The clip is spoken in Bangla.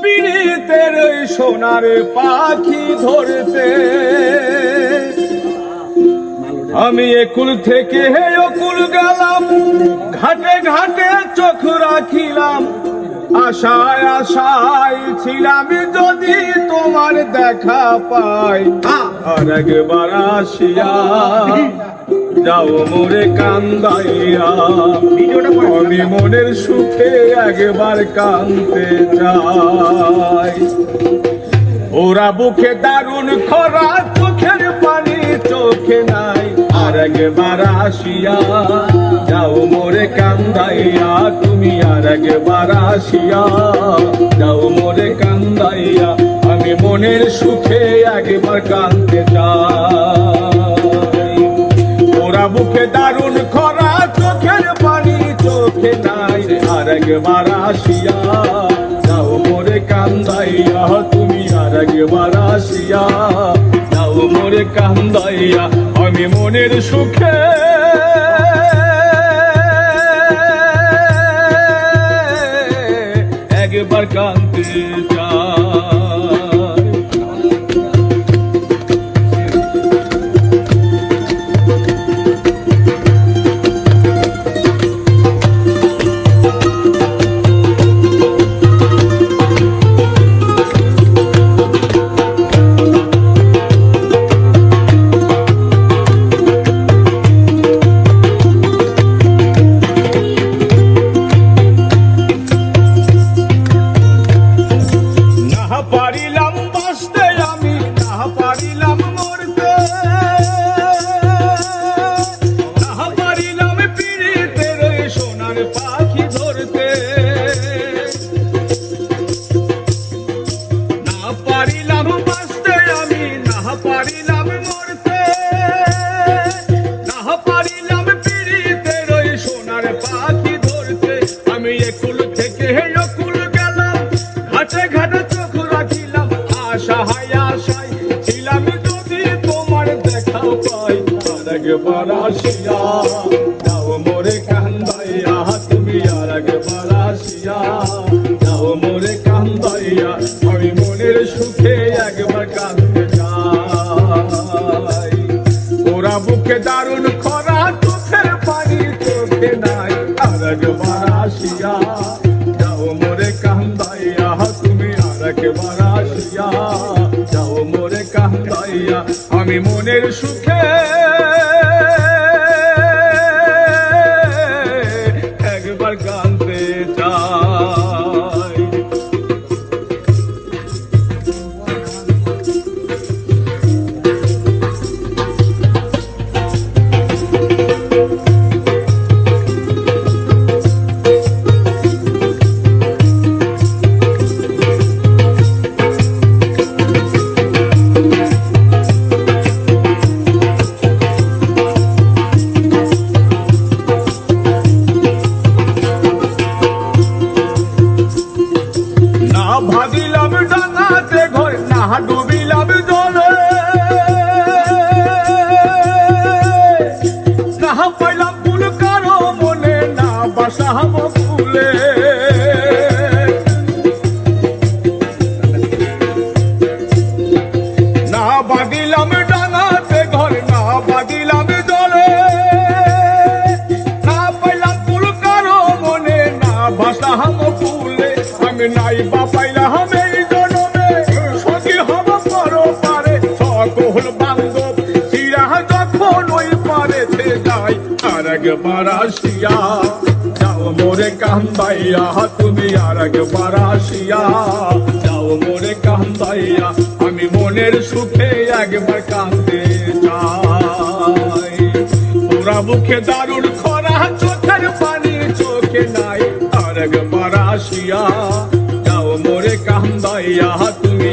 পীড়িতের সোনার পাখি ধরতে। আমি একুল থেকে হে অকুল গেলাম, ঘাটে ঘাটে চোখ রাখিলাম। আশায় আশায় ছিলাম যদি তোমার দেখা পাই। আর একবার আসিয়া যাও মোরে কান্দাইয়া। আমি মনের সুখে একবার কান্দতে চাই। ওরা বুকে দারুণ খরা চোখের পানি চোখে নাই। আর একবার আসিয়া যাও মোরে কান্দাইয়া। তুমি আর একবার আসিয়া যাও মোরে কান্দাইয়া। আমি মনের সুখে একবার কান্দতে চোখে নাই আর একবার আসিয়া। যাও মোরে কান্দাইয়া, তুমি আর একবার আসিয়া। যাও মোরে কান্দাইয়া, আমি মনের সুখে। একবার কান্দতে চাই। ধরতে না পারিলাম বাঁচতে, আমি না পারিলাম মরতে। না পারিলাম পিড়িতে রে সোনার পাখি ধরতে। আমি একুল থেকে একুল গেলাম, ঘাটে ঘাটে চোখ রাখিলাম, আশা হাই আশাই ছিলাম যদি তোমার দেখা পাই আর আসিয়া। বুকে দারুণ খরা চোখের পানি চোখে নাই। আর একবার আসিয়া যাও মোরে কান্দাইয়া, তুমি আর একবার আসিয়া যাও মোরে কান্দাইয়া। আমি মনের সুখে ডুবিলাম জলে। না পাইলাম ফুল কারও মনে, না বাসাব ফুলে। না বাদিলাম ডাঙাতে ঘর, না বাদিলাম জলে। না পাইলাম ফুল কারও মনে, না বাসাহাম ফুলে। আমি নাই পরো পারে সকল বান্ধব চিরা যখন ওই পারেতে যাই। আর একবার আসিয়া যাও মোরে কান্দাইয়া, তুমি আর একবার আসিয়া যাও মোরে কান্দাইয়া, আমি মনের সুখে একবার কান্দে চাই। ওরা মুখে দারুণ খরা, চোখের পানি চোখে নাই। যাও মোরে তুমি